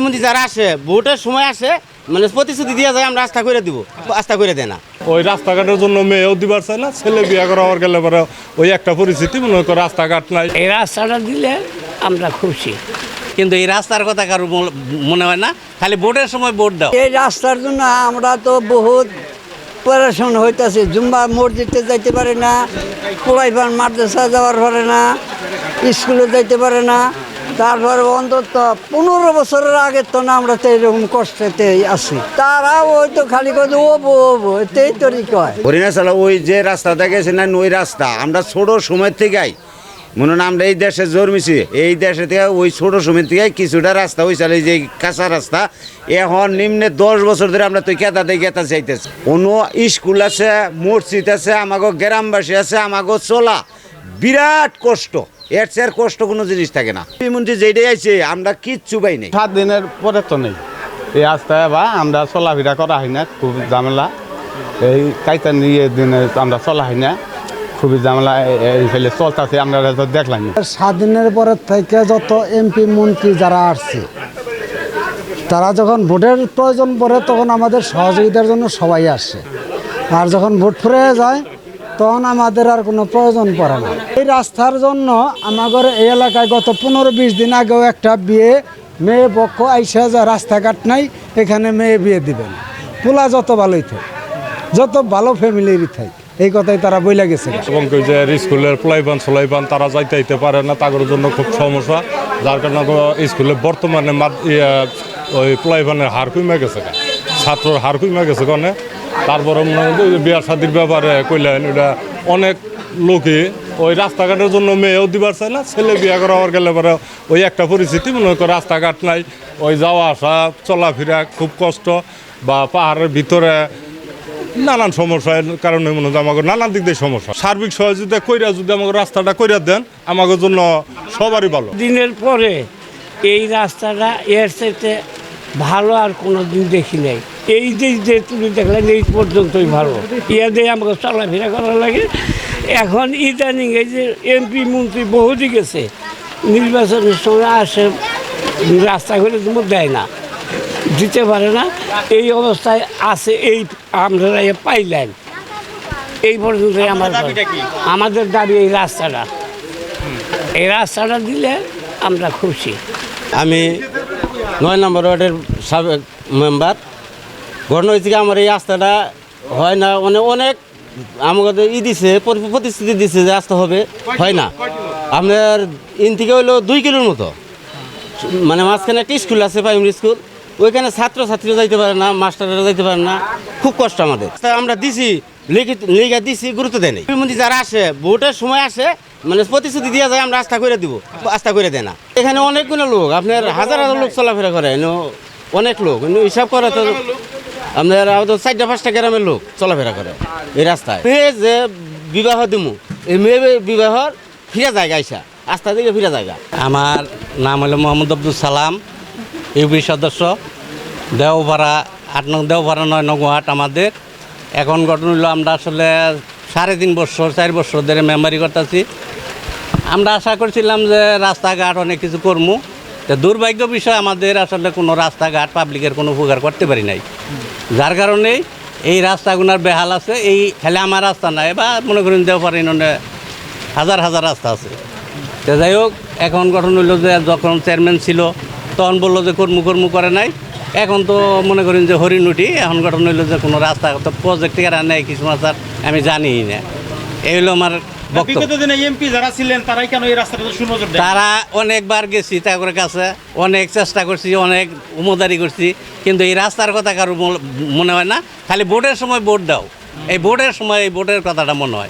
মন্ত্রী যারা আসে ভোটের সময় আসে মানে প্রতিশ্রুতি দিয়ে যায় আমরা রাস্তা করে দিব। রাস্তা করে দেয় না। ওই রাস্তাঘাটের জন্য মেয়েও দিবার চায় না ছেলে বিয়ে করা হওয়ার গেলে পরে ওই একটা পরিস্থিতি মনে করো রাস্তাঘাট নাই। এই রাস্তাটা দিলে আমরা খুশি। কিন্তু এই রাস্তার কথা কারও মনে- মনে হয় না? খালি ভোটের সময় ভোট দাও। এই রাস্তার জন্য আমরা তো বহুত পড়াশোনা হইতেছে। জুম্বা মসজিদে যাইতে পারে না পোলাইপান মাদ্রাসা যাওয়ার পারে না স্কুলে যাইতে পারে না। তারপরে অন্তত পনেরো বছরের আগে তো না, আমরা তো এরকম কষ্টেতে আছি। তারা ওই তো খালি কথা ও বো, ও এতেই তরি কয় হরিণা চালা ওই যে রাস্তাটা গেছে না, ওই রাস্তা, আমরা ছোট সময় থেকেই, মনে হয় আমরা এই দেশে জন্মেছি, এই দেশে থেকে ওই ছোট সময় থেকে কিছুটা রাস্তা ওই চালে যে কাঁচা রাস্তা, এখন নিম্নে দশ বছর ধরে আমরা তো কেতাতে গেতা চাইতেছি কোনো স্কুল আছে, মসজিদ আছে আমাকে গ্রামবাসী আছে আমাকে চলা, বিরাট কষ্ট। এর চেয়ে কষ্ট কোনো জিনিস থাকে না। মন্ত্রী যেটাই আছে আমরা কিচ্ছু পাই নাই। সাত দিনের পরে তো নেই। এই রাস্তায় বা আমরা চলাফেরা করা হয় না খুব ঝামেলা। এই কাইতা নিয়ে দিনে আমরা চলা হয় না খুবই ঝামেলা। এই- ফেলে চলতেছে আমরা তো দেখলাম না। স্বাধীনের পরের থেকে যত এমপি মন্ত্রী যারা আসছে তারা যখন ভোটের প্রয়োজন পড়ে তখন আমাদের সহযোগিতার জন্য সবাই আসে। আর যখন ভোট ফুরিয়ে যায় তখন আমাদের আর কোনো প্রয়োজন পড়ে না। এই রাস্তার জন্য আমাদের এই এলাকায় গত পনেরো বিশ দিন আগেও একটা বিয়ে, মেয়ে পক্ষ আইসা যা রাস্তাঘাট নাই, এখানে মেয়ে বিয়ে দিবেন পোলা যত ভালোই থাক, যত ভালো ফ্যামিলিরই থাক, এই কথাই তারা বইলা গেছে। এবং যে স্কুলের প্লাইবান, সোলাইবান তারা যাইতে আইতে পারে না তাদের জন্য খুব সমস্যা, যার কারণে স্কুলে বর্তমানে ওই প্লাইবানের হার কমে গেছে ছাত্রর হার কমে গেছে কারণে তারপরে মনে যে বিয়ার শাদির ব্যাপারে কইলেন ওটা অনেক লোকে ওই রাস্তাঘাটের জন্য মেয়েও দিবার চায় না, ছেলে বিয়ে করা হওয়ার গেলে পরে ওই একটা পরিস্থিতি, মনে হয় রাস্তাঘাট নাই, ওই যাওয়া আসা, চলাফেরা খুব কষ্ট বা পাহাড়ের ভিতরে নানান সমস্যার কারণে মনে হয় আমাকে নানান দিক দিয়ে সমস্যা। সার্বিক সহযোগিতা কইরা যদি আমাকে রাস্তাটা কইরা দেন আমাদের জন্য সবারই ভালো। দিনের পরে এই রাস্তাটা এর সাথে ভালো আর কোনো দিন দেখি নাই। এই যে যে তুমি দেখলেন এই পর্যন্তই ভালো। ইয়া দিয়ে আমাকে চলাফেরা করা লাগে। এখন ইদানিং এই যে এমপি মন্ত্রী বহুদিন গেছে। নির্বাচনের সময় আসে রাস্তাঘাটে তোমার দেয় না। দিতে পারে না। এই অবস্থায় আছে এই আমরা পাইলেন। এই পর্যন্তই আমার আমাদের দাবি এই রাস্তাটা। এই রাস্তাটা দিলে আমরা খুশি। আমি নয় নম্বর ওয়ার্ডের সাবেক মেম্বার ঘটনা হয়েছে কি আমার এই রাস্তাটা হয় না। মানে অনেক আমাকে ই দিছে প্রতিশ্রুতি দিছে যে রাস্তা হবে। হয় না। আপনার ইন থেকে হইল দুই কিলোর মতো। মানে মাঝখানে একটা স্কুল আছে, প্রাইমারি স্কুল। ওইখানে ছাত্র ছাত্রীরা যাইতে পারে না, মাস্টাররা যাইতে পারে না। খুব কষ্ট আমাদের। আমরা দিছি, লিখিত, লিখা দিছি, গুরুত্ব দেয় নাই। মন্ত্রী যারা আসে, ভোটের সময় আসে মানে প্রতিশ্রুতি দিয়ে যায়, আমরা আস্থা করে দিব। আস্থা করে দেয় না। এখানে অনেকগুলো লোক, আপনার হাজার হাজার লোক চলাফেরা করে। অনেক লোক। হিসাব করে তো আপনার আমাদের চারটা পাঁচটা গ্রামের লোক চলাফেরা করে এই রাস্তায়। মেয়ে যে বিবাহ দিমু, এই মেয়ে বিবাহর ফিরে জায়গা আইসা আস্থা দিকে ফিরে জায়গা। আমার নাম হলো মোহাম্মদ আব্দুল সালাম, ইউপি সদস্য, দেওপাড়া আট নং, দেওপাড়া নয় নং ওয়ার্ড আমাদের। এখন ঘটনা হলো আমরা আসলে সাড়ে তিন বছর, চার বছর ধরে মেম্বারি করতেছি। আমরা আশা করছিলাম যে রাস্তাঘাট অনেক কিছু করব তো দুর্ভাগ্য বিষয়, আমাদের আসলে কোনো রাস্তাঘাট পাবলিকের কোনো উপকার করতে পারি নাই। যার কারণে এই রাস্তাগুলোর বেহাল আছে, এই খালি আমার রাস্তা নাই বা মনে করেন দেওপাড়া ইউনিয়নে হাজার হাজার রাস্তা আছে। তো যাই হোক, এখন গঠন হইল যে যখন চেয়ারম্যান ছিল, তখন বলল যে কর্মু কর্মু করে নাই। এখন তো মনে করেন যে হরিণ উঠি, এখন গঠন হইল যে কোনো রাস্তা, তো প্রজেক্ট নেই কিছু মাসার আমি জানিই না। এই হলো আমার বিগত দিনে এমপি যারা ছিলেন তারাই কেন এই রাস্তাটা সুনজর তারা অনেকবার গেছি তাদের কাছে অনেক চেষ্টা করছি অনেক উমদারি করছি কিন্তু এই রাস্তার কথা কারও মনে হয় না। খালি ভোটের সময় ভোট দাও। এই ভোটের সময় এই ভোটের কথাটা মনে হয়।